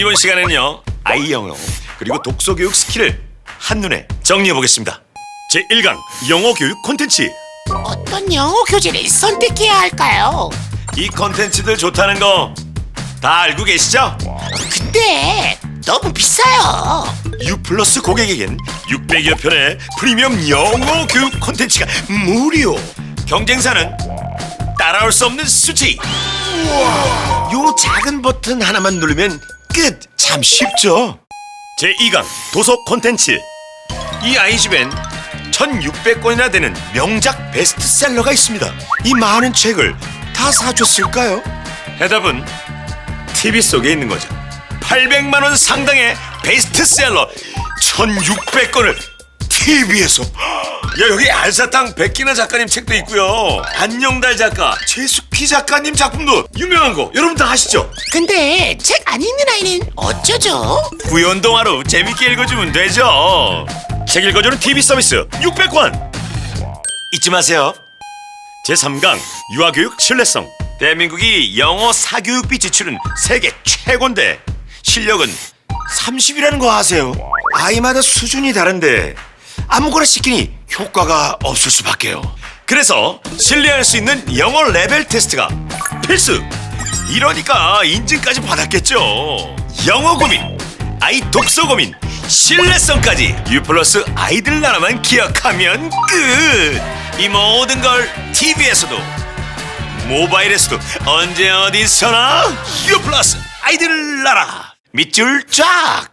이번 시간에는요 아이 영어 그리고 독서 교육 스킬을 한 눈에 정리해 보겠습니다. 제 1강 영어 교육 콘텐츠 어떤 영어 교재를 선택해야 할까요? 이 콘텐츠들 좋다는 거 다 알고 계시죠? 근데 너무 비싸요. U 플러스 고객에겐 600여 편의 프리미엄 영어 교육 콘텐츠가 무료. 경쟁사는 따라올 수 없는 수지. 요 작은 버튼 하나만 누르면 끝. 참 쉽죠. 제 2강 도서 콘텐츠. 이 아이집엔 1600권이나 되는 명작 베스트셀러가 있습니다. 이 많은 책을 다 사줬을까요? 해답은 TV 속에 있는 거죠. 800만 원 상당의 베스트셀러 1600권을 TV에서 야 여기 알사탕 백기나 작가님 책도 있고요. 안녕달 작가, 최숙희 작가님 작품도 유명한 거 여러분 다 아시죠? 근데 책 안 읽는 아이는 어쩌죠? 구연 동화로 재밌게 읽어주면 되죠. 책 읽어주는 TV 서비스 600권 잊지 마세요. 제 3강 유아교육 신뢰성 대한민국이 영어 사교육비 지출은 세계 최고인데 실력은 30이라는 거 아세요? 아이마다 수준이 다른데 아무거나 시키니 효과가 없을 수밖에요. 그래서 신뢰할 수 있는 영어 레벨 테스트가 필수. 이러니까 인증까지 받았겠죠. 영어 고민, 아이 독서 고민, 신뢰성까지 U 플러스 아이들 나라만 기억하면 끝. 이 모든 걸 TV에서도 모바일에서도 언제 어디서나 U 플러스 아이들 나라 밑줄 쫙.